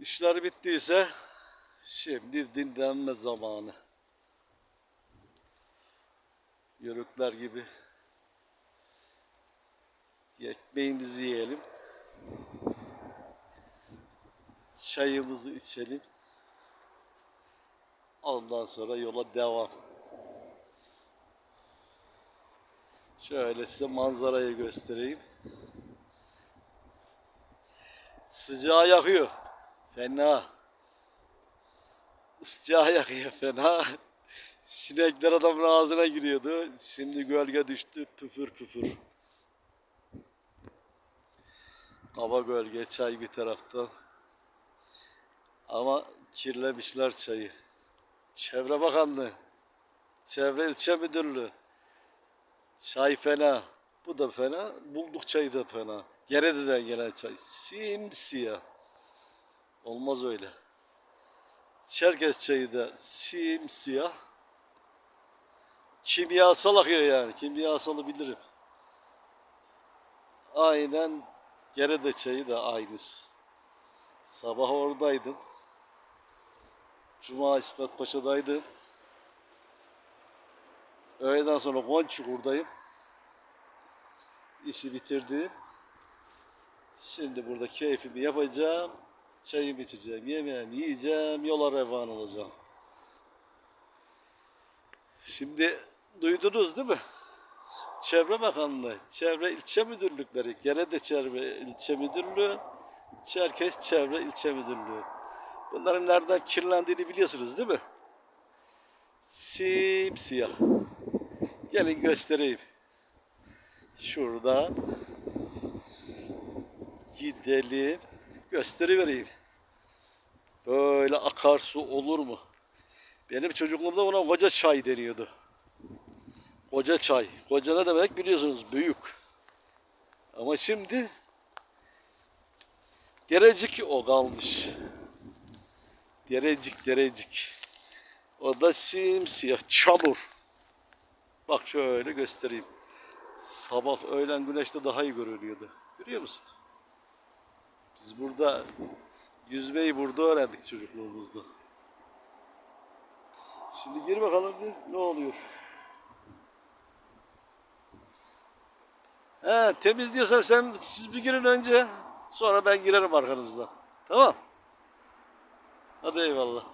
İşler bittiyse şimdi dinlenme zamanı. Yörükler gibi ekmeğimizi yiyelim. Çayımızı içelim. Ondan sonra yola devam. Şöyle size manzarayı göstereyim. Sıcağı yakıyor. Fena. Sıcağı yakıyor fena. Sinekler adamın ağzına giriyordu. Şimdi gölge düştü püfür püfür. Hava gölge, çay bir taraftan. Ama kirlemişler çayı. Çevre Bakanlığı, Çevre İlçe Müdürlüğü. Çay fena. Bu da fena. Bulduk çayı da fena. Gerede'den gelen çay. Simsiyah. Olmaz öyle. Çerkez çayı da simsiyah. Kimyasal akıyor yani. Kimyasalı bilirim. Aynen Gerede çayı da aynısı. Sabah oradaydım. Cuma İsmet Paşa'daydım. Öğleden sonra Gonçukur'dayım. İşi bitirdim. Şimdi burada keyfimi yapacağım. Çayımı içeceğim, yemeğimi yiyeceğim, yola revan olacağım. Şimdi duydunuz değil mi? Çevre Bakanlığı, Çevre İlçe Müdürlükleri, gene de Çevre İlçe Müdürlüğü, Çerkez Çevre İlçe Müdürlüğü. Bunların nereden kirlendiğini biliyorsunuz değil mi? Simsiyah. Gelin göstereyim. Şuradan gidelim. Gösterivereyim. Böyle akarsu olur mu? Benim çocukluğumda ona koca çay deniyordu. Koca çay. Koca ne demek biliyorsunuz büyük. Ama şimdi derecik o kalmış. Derecik derecik. O da simsiyah çamur. Bak şöyle göstereyim. Sabah öğlen güneşte daha iyi görünüyordu. Görüyor musun? Biz burada yüzmeyi burada öğrendik çocukluğumuzda. Şimdi gir bakalım ne oluyor. He, temizliyorsan sen siz bir girin önce. Sonra ben girerim arkanızdan. Tamam. Hadi eyvallah.